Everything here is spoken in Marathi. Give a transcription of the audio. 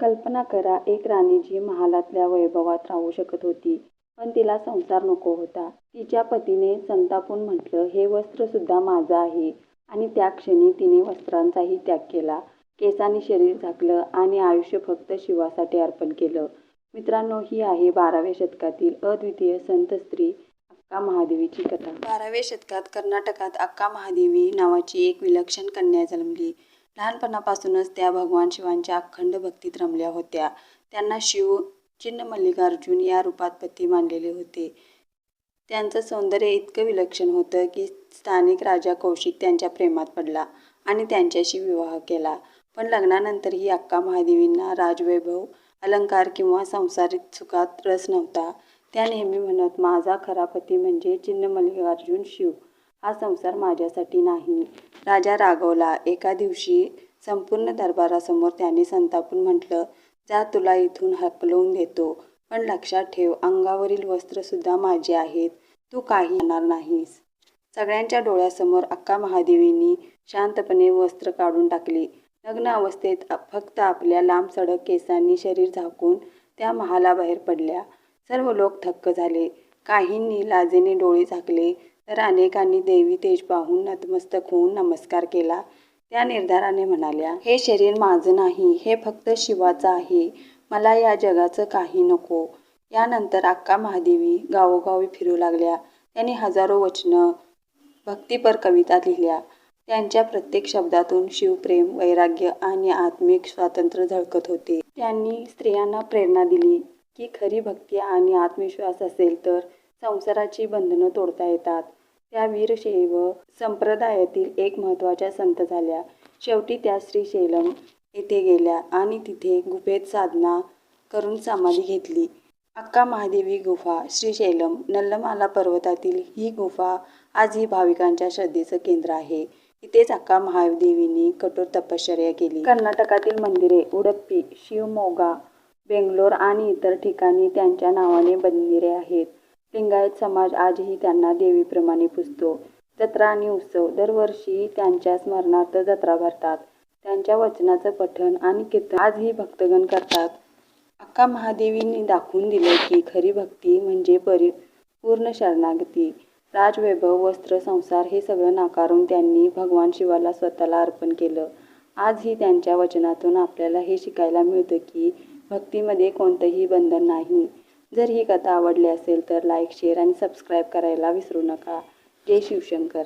कल्पना करा एक राणी जी महालातल्या वैभवात राहू शकत होती पण तिला संसार नको होता. तिच्या पतीने संतापून म्हटलं हे वस्त्र सुद्धा माझं आहे आणि त्या क्षणी तिने वस्त्रांचाही त्याग केला. केसांनी शरीर झाकलं आणि आयुष्य फक्त शिवासाठी अर्पण केलं. मित्रांनो ही आहे बाराव्या शतकातील अद्वितीय संत स्त्री अक्का महादेवीची कथा. बाराव्या शतकात कर्नाटकात अक्का महादेवी नावाची एक विलक्षण कन्या जन्मली. लहानपणापासूनच त्या भगवान शिवांच्या अखंड भक्तीत रमल्या होत्या. त्यांना शिव छिन्नमल्लिकार्जुन या रूपात पती मानलेले होते. त्यांचं सौंदर्य इतकं विलक्षण होतं की स्थानिक राजा कौशिक त्यांच्या प्रेमात पडला आणि त्यांच्याशी विवाह केला. पण लग्नानंतरही अक्का महादेवींना राजवैभव, अलंकार किंवा संसारिक सुखात रस नव्हता. त्या नेहमी म्हणत माझा खरा पती म्हणजे छिन्नमल्लिकार्जुन शिव. हा संसार माझ्यासाठी नाही. राजा रागवला एका दिवशी संपूर्ण दरबारासमोर त्याने संतापून म्हटलं जा तुला इथून हकलवून देतो. पण लक्षात ठेव अंगावरील वस्त्रसुद्धा माझे आहेत. तू काही येणार नाहीस. सगळ्यांच्या डोळ्यासमोर अक्का महादेवींनी शांतपणे वस्त्र काढून टाकली. नग्न अवस्थेत फक्त आपल्या लांब सडक केसांनी शरीर झाकून त्या महालाबाहेर पडल्या. सर्व लोक थक्क झाले. काहींनी लाजेने डोळे झाकले तर अनेकांनी देवी तेज पाहून नतमस्तक होऊन नमस्कार केला. त्या निर्धाराने म्हणाल्या हे शरीर माझं नाही हे फक्त शिवाचं आहे. मला या जगाचं काही नको. यानंतर अक्का महादेवी गावोगावी फिरू लागल्या. त्यांनी हजारो वचनं, भक्तीपर कविता लिहिल्या. त्यांच्या प्रत्येक शब्दातून शिवप्रेम, वैराग्य आणि आत्मिक स्वातंत्र्य झळकत होते. त्यांनी स्त्रियांना प्रेरणा दिली की खरी भक्ती आणि आत्मविश्वास असेल तर संसाराची बंधनं तोडता येतात. त्या वीरशैव संप्रदायातील एक महत्त्वाच्या संत झाल्या. शेवटी त्या श्रीशैलम येथे गेल्या आणि तिथे गुफेत साधना करून समाधी घेतली. अक्का महादेवी गुफा श्रीशैलम नल्लमाला पर्वतातील ही गुफा आजही भाविकांच्या श्रद्धेचं केंद्र आहे. इथेच अक्का महादेवींनी कठोर तपश्चर्या केली. कर्नाटकातील मंदिरे, उडुपी, शिवमोगा, बेंगलोर आणि इतर ठिकाणी त्यांच्या नावाने मंदिरे आहेत. लिंगायत समाज आजही त्यांना देवीप्रमाणे पुजतो जत्रा आणि उत्सव दरवर्षी त्यांच्या स्मरणार्थ जत्रा भरतात. त्यांच्या वचनाचं पठण आणि कीर्तन आजही भक्तगण करतात. अक्का महादेवींनी दाखवून दिलं की खरी भक्ती म्हणजे परि पूर्ण शरणागती. राजवैभव, वस्त्र, संसार हे सगळं नाकारून त्यांनी भगवान शिवाला स्वतःला अर्पण केलं. आजही त्यांच्या वचनातून आपल्याला हे शिकायला मिळतं की भक्तीमध्ये कोणतंही बंधन नाही. जर ही कथा आवडली असेल तर लाईक, शेअर आणि सबस्क्राईब करायला विसरू नका. जय शिवशंकर.